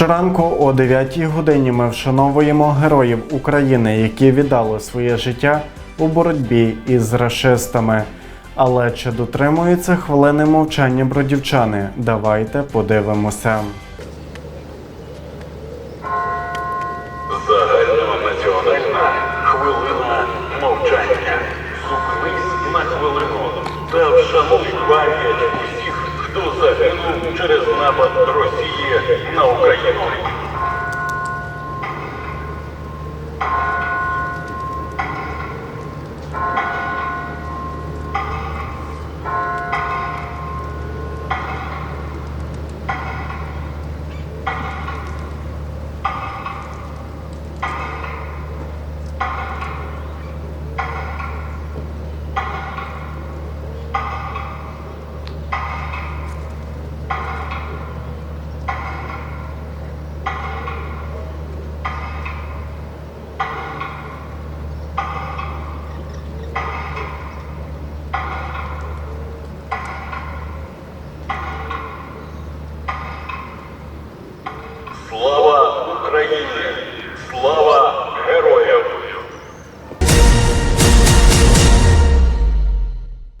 Щоранку о 9 годині ми вшановуємо героїв України, які віддали своє життя у боротьбі із рашистами. Але чи дотримуються хвилини мовчання бродівчани? Давайте подивимося. Загальнонаціональна хвилина мовчання. Та вшануй пам'ять хто загинув через напад Thank you.